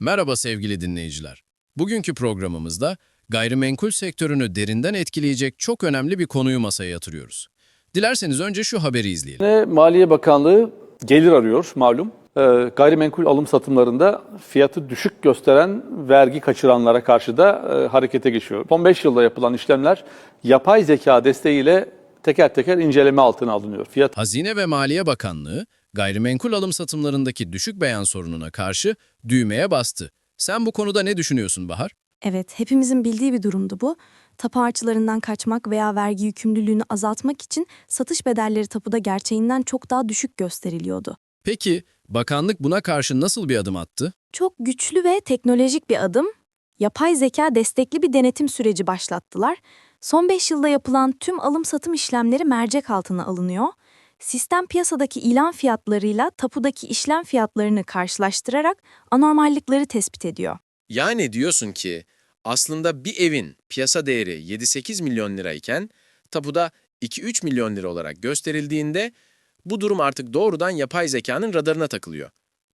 Merhaba sevgili dinleyiciler. Bugünkü programımızda gayrimenkul sektörünü derinden etkileyecek çok önemli bir konuyu masaya yatırıyoruz. Dilerseniz önce şu haberi izleyelim. Yine Maliye Bakanlığı gelir arıyor malum. Ee, gayrimenkul alım satımlarında fiyatı düşük gösteren vergi kaçıranlara karşı da e, harekete geçiyor. Son 5 yılda yapılan işlemler yapay zeka desteğiyle teker teker inceleme altına alınıyor. Fiyat Hazine ve Maliye Bakanlığı, gayrimenkul alım satımlarındaki düşük beyan sorununa karşı düğmeye bastı. Sen bu konuda ne düşünüyorsun Bahar? Evet, hepimizin bildiği bir durumdu bu. Tapu harçlarından kaçmak veya vergi yükümlülüğünü azaltmak için satış bedelleri tapuda gerçeğinden çok daha düşük gösteriliyordu. Peki, bakanlık buna karşı nasıl bir adım attı? Çok güçlü ve teknolojik bir adım. Yapay zeka destekli bir denetim süreci başlattılar. Son 5 yılda yapılan tüm alım-satım işlemleri mercek altına alınıyor. Sistem piyasadaki ilan fiyatlarıyla tapudaki işlem fiyatlarını karşılaştırarak anormallikleri tespit ediyor. Yani diyorsun ki aslında bir evin piyasa değeri 7-8 milyon lirayken tapuda 2-3 milyon lira olarak gösterildiğinde bu durum artık doğrudan yapay zekanın radarına takılıyor.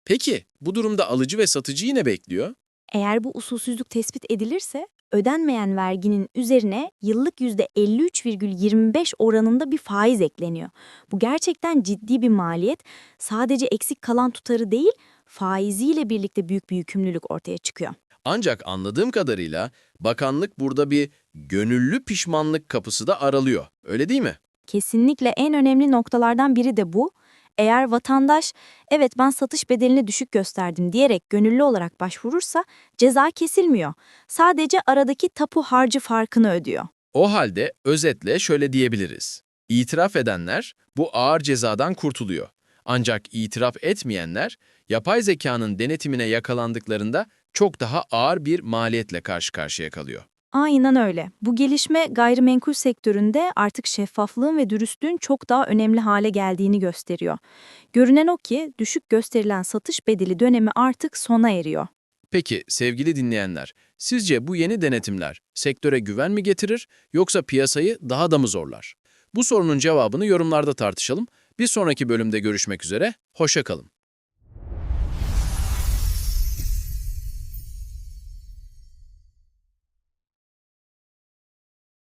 Peki bu durumda alıcı ve satıcıyı ne bekliyor? Eğer bu usulsüzlük tespit edilirse, ödenmeyen verginin üzerine yıllık %53,25 oranında bir faiz ekleniyor. Bu gerçekten ciddi bir maliyet. Sadece eksik kalan tutarı değil, faiziyle birlikte büyük bir yükümlülük ortaya çıkıyor. Ancak anladığım kadarıyla bakanlık burada bir gönüllü pişmanlık kapısı da aralıyor. Öyle değil mi? Kesinlikle en önemli noktalardan biri de bu. Eğer vatandaş, evet ben satış bedelini düşük gösterdim diyerek gönüllü olarak başvurursa ceza kesilmiyor. Sadece aradaki tapu harcı farkını ödüyor. O halde özetle şöyle diyebiliriz. İtiraf edenler bu ağır cezadan kurtuluyor. Ancak itiraf etmeyenler yapay zekanın denetimine yakalandıklarında çok daha ağır bir maliyetle karşı karşıya kalıyor. Aynen öyle. Bu gelişme gayrimenkul sektöründe artık şeffaflığın ve dürüstlüğün çok daha önemli hale geldiğini gösteriyor. Görünen o ki düşük gösterilen satış bedeli dönemi artık sona eriyor. Peki sevgili dinleyenler, sizce bu yeni denetimler sektöre güven mi getirir yoksa piyasayı daha da mı zorlar? Bu sorunun cevabını yorumlarda tartışalım. Bir sonraki bölümde görüşmek üzere, hoşça kalın.